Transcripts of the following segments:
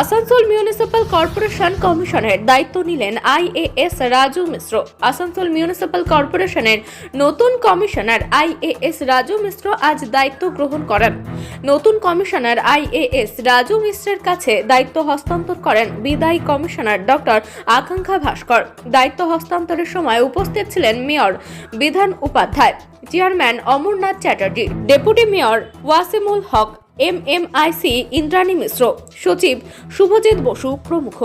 Asansol municipal corporation কমিশনের দায়িত্ব নিলেন আইএএস রাজু মিশ্র। আসানসোল মিউনিসিপ্যাল কর্পোরেশনের নতুন কমিশনার আইএএস রাজু মিশ্র আজ দায়িত্ব গ্রহণ করেন। নতুন কমিশনার আইএএস রাজু মিশ্রের কাছে দায়িত্ব হস্তান্তর করেন বিদায়ী কমিশনার ডক্টর আকাঙ্ক্ষা ভাস্কর। দায়িত্ব হস্তান্তরের সময় উপস্থিত ছিলেন mayor Bidhan Upadhyay. Chairman Amarnath Chatterjee. Deputy mayor Wasimul Haque M M IC Indrani Mishra সচিব শুভজিৎ বসু প্রমুখ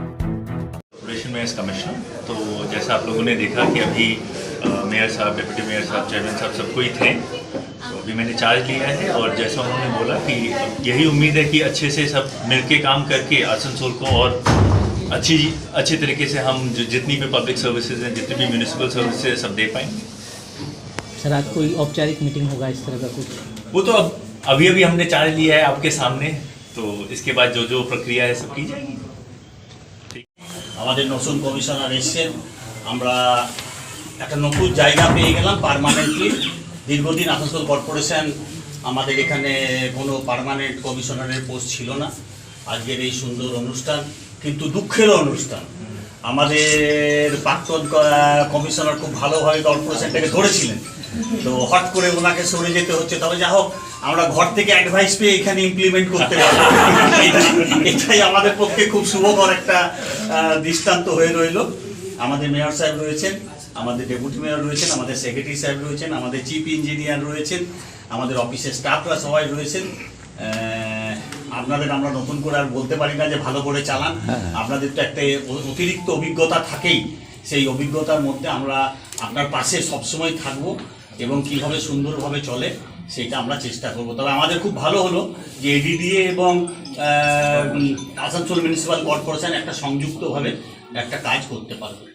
कॉर्पोरेशन में एज कमिश्नर तो जैसा आप लोगों ने देखा कि अभी अ, मेयर साहब डिप्टी मेयर साहब चेयरमैन साहब सब कोई थे तो अभी मैंने चार्ज लिया है और जैसा उन्होंने बोला कि यही उम्मीद है कि अच्छे से सब मिलके काम करके आसनसोल को और अच्छी अच्छे तरीके से हम जो जितनी भी पब्लिक सर्विसेज हैं जितनी भी म्यूनिसिपल सर्विसेज सब दे पाएंगे सर आज कोई औपचारिक मीटिंग होगा इस तरह का कुछ वो तो अब अभी अभी हमने चार्ज लिया है आपके सामने तो इसके बाद जो जो प्रक्रिया है सब की जाएगी আমাদের নতুন কমিশনার এসছেন আমরা একটা নতুন জায়গা পেয়ে গেলাম পার্মানেন্টলি দীর্ঘদিন আসানসোল কর্পোরেশন আমাদের এখানে কোনো পার্মানেন্ট কমিশনারের পোস্ট ছিল না আজকের এই সুন্দর অনুষ্ঠান কিন্তু দুঃখের অনুষ্ঠান আমাদের প্রাক্তন ক- কমিশনার খুব ভালোভাবে কর্পোরেশনটাকে ধরেছিলেন তো হট করে ওনাকে সরে যেতে হচ্ছে। তবে যা হোক আমরা ঘর থেকে অ্যাডভাইস পেয়ে এখানে ইমপ্লিমেন্ট করতে পারব। এটাই আমাদের পক্ষে খুব শুভকর একটা দৃষ্টান্ত হয়ে রইল। আমাদের মেয়র সাহেব রয়েছেন আমাদের ডেপুটি মেয়র রয়েছেন আমাদের সেক্রেটারি সাহেব রয়েছেন আমাদের চিফ ইঞ্জিনিয়ার রয়েছেন আমাদের অফিসের স্টাফরা সবাই রয়েছেন। আপনাদের আমরা নতুন করে আর বলতে পারি না যে ভালো করে চালান। আপনাদের তো একটা অতিরিক্ত অভিজ্ঞতা থাকেই। সেই অভিজ্ঞতার মধ্যে আমরা আপনার পাশে সবসময় থাকব। এবং কীভাবে সুন্দরভাবে চলে, সেটা আমরা চেষ্টা করব। তবে আমাদের খুব ভালো হলো যে এডিডিএ এবং আসানসোল মিউনিসিপ্যাল কর্পোরেশন একটা সংযুক্তভাবে একটা কাজ করতে পারবে।